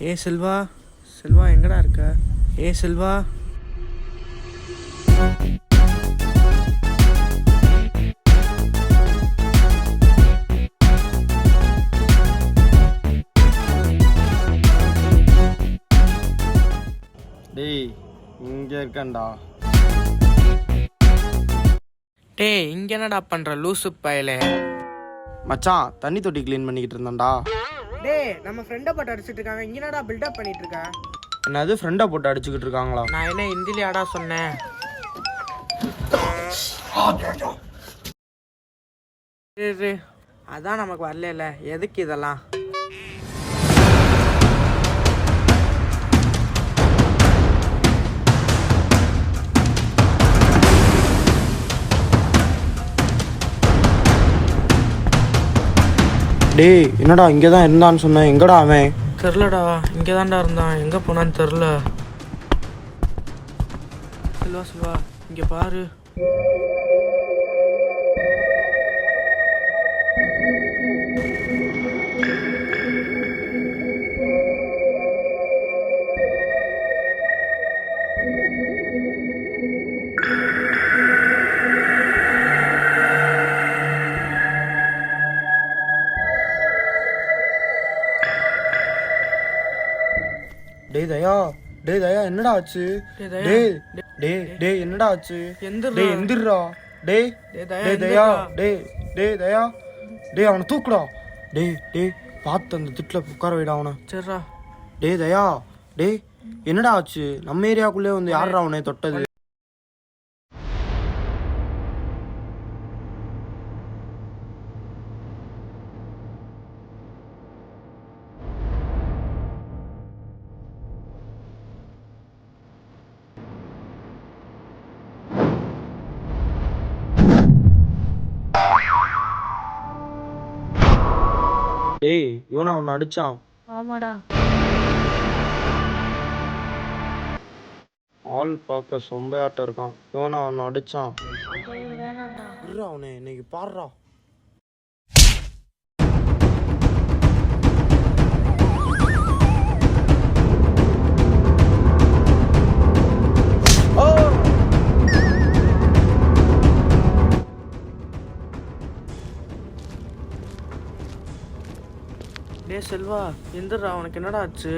ஏ செல்வா செல்வா எங்கடா இருக்க? ஏ செல்வா. டேய் இங்க இருக்கேன்டா. டேய் இங்க என்னடா பண்ற லூசு பயலே? மச்சான் தண்ணி தொட்டி க்ளீன் பண்ணிக்கிட்டு இருந்தேன்டா. டேய் நம்ம ஃப்ரெண்டை போட்டு அடிச்சிட்டு இருக்காங்க. இங்க என்னடா பில்டப் பண்ணிட்டு இருக்க என்னது ஃப்ரெண்டை போட்டு அடிச்சுக்கிட்டு இருக்காங்களா? நான் என்ன ஹிந்திலியாடா சொன்னேன். அதான் நமக்கு வரல எதுக்கு இதெல்லாம்? டேய் என்னடா இங்கே தான் இருந்தான்னு சொன்னேன். எங்கடா அவன்? தெரிலடா இங்கே தான்டா இருந்தான். எங்கே போனான்னு தெரில செல்வா செல்வா இங்கே பாரு. டேய் தயா டேய் தயா என்னடா ஆச்சு? டேய் டேய் டேய் என்னடா ஆச்சு. டேய் எந்திர்றா. டேய் டேய் தயா. டேய் டேய் தயா. டேய் அவனை தூக்குடா. டேய் டேய் பார்த்து அந்த திட்டில் உட்கார வைடா அவனை. சரிடா. டேய் தயா டேய் என்னடா ஆச்சு? நம்ம ஏரியாக்குள்ளே வந்து யாரா அவனை தொட்டது? டேய் இவனை அவனை அடிச்சான். ஆமாடா. ஆள் பார்க்க சொம்பையாட்டம் இருக்கான். இவனை அவனை அடிச்சான். அவனை இன்னைக்கு பாடுறா. டே செல்வா எந்திரா உனக்கு என்னடா ஆச்சு?